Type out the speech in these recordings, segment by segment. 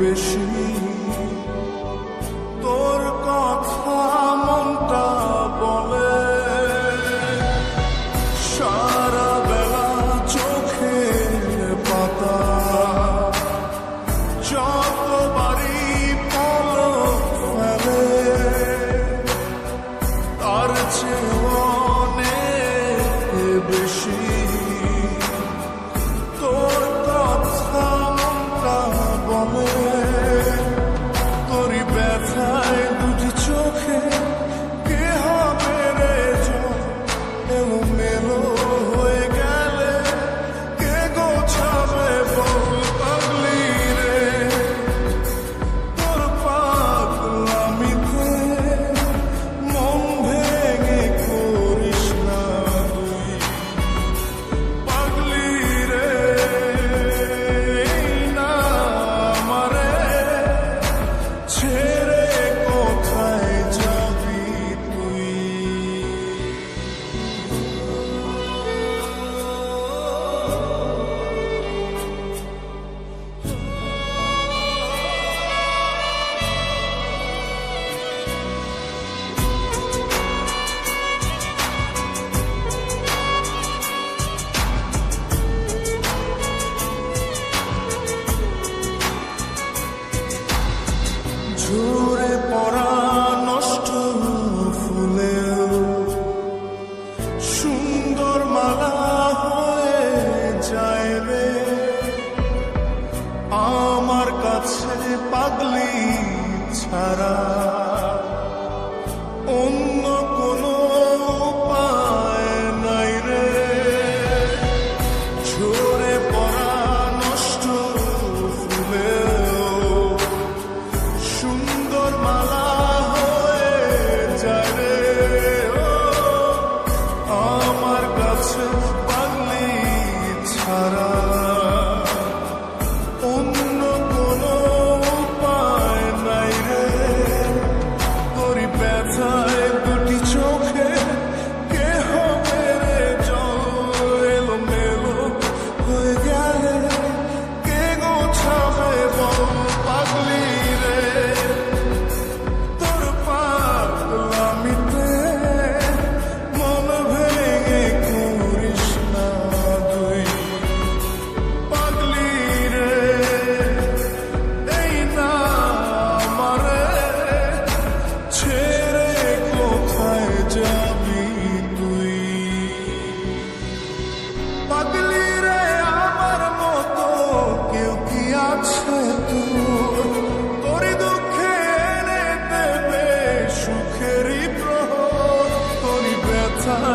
বেশি। তোর কথা মনটা বলে। সারা বেলা চোখে পাতা। যত বাড়ি ফেলে, তার চেয়ে অনেক বেশি।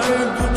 Hallelujah.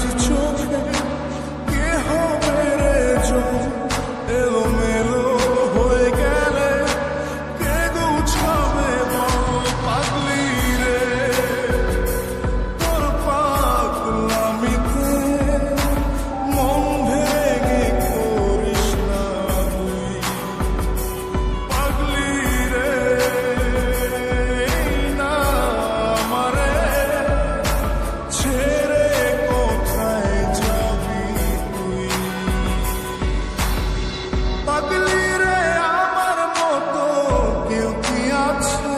hearts.